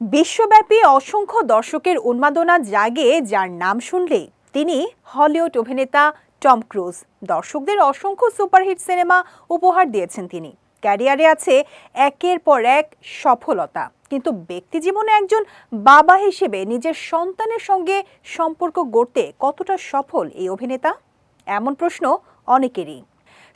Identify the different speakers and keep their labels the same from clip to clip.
Speaker 1: বিশ্বব্যাপী অসংখ্য দর্শকের উন্মাদনা জাগে যার নাম শুনলেই। তিনি হলিউড অভিনেতা টম ক্রুজ, দর্শকদের অসংখ্য সুপারহিট সিনেমা উপহার দিয়েছেন তিনি। ক্যারিয়ারে আছে একের পর এক সফলতা, কিন্তু ব্যক্তিজীবনে একজন বাবা হিসেবে নিজের সন্তানের সঙ্গে সম্পর্ক গড়তে কতটা সফল এই অভিনেতা? এমন প্রশ্ন অনেকেরই।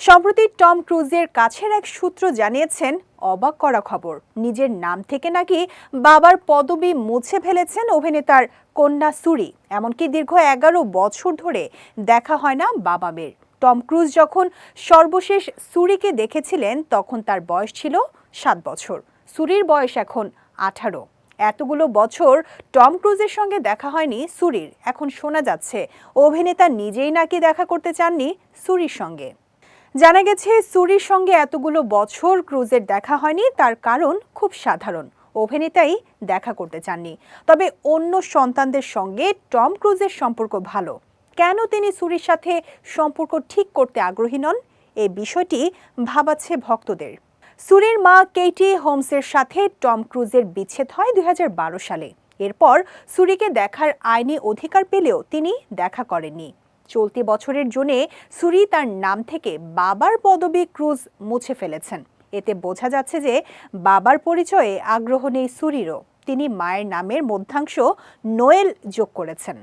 Speaker 1: সম্প্রতি টম ক্রুজের কাছের এক সূত্র জানিয়েছেন, অবাক করা খবর। নিজের নাম থেকে নাকি বাবার পদবি মুছে ফেলেছেন অভিনেতার কন্যা সুরি। এমনকি দীর্ঘ এগারো বছর ধরে দেখা হয় না বাবা মেয়ের। টম ক্রুজ যখন সর্বশেষ সুরিকে দেখেছিলেন, তখন তার বয়স ছিল সাত বছর। সুরির বয়স এখন আঠারো। এতগুলো বছর টম ক্রুজের সঙ্গে দেখা হয়নি সুরির। এখন শোনা যাচ্ছে, অভিনেতা নিজেই নাকি দেখা করতে চাননি সুরির সঙ্গে। জানা গেছে সুরির সঙ্গে এতগুলো বছর ক্রুজের দেখা হয়নি, তার কারণ খুব সাধারণ। অভিনেতাই দেখা করতে চাননি। তবে অন্য সন্তানদের সঙ্গে টম ক্রুজের সম্পর্ক ভালো। কেন তিনি সুরির সাথে সম্পর্ক ঠিক করতে আগ্রহী নন? এই বিষয়টি ভাবাচ্ছে ভক্তদের। সুরির মা কেটি হোমসের সাথে টম ক্রুজের বিচ্ছেদ হয় দুই হাজার বারো সালে। এরপর সুরিকে দেখার আইনি অধিকার পেলেও তিনি দেখা করেননি। চলতি বছরের জুনে সুরি তার নাম থেকে বাবার পদবি ক্রুজ মুছে ফেলেছেন। এতে বোঝা যাচ্ছে যে বাবার পরিচয়ে আগ্রহ নেই সুরিরও। তিনি মায়ের নামের মধ্যাংশ নোয়েল যোগ করেছেন।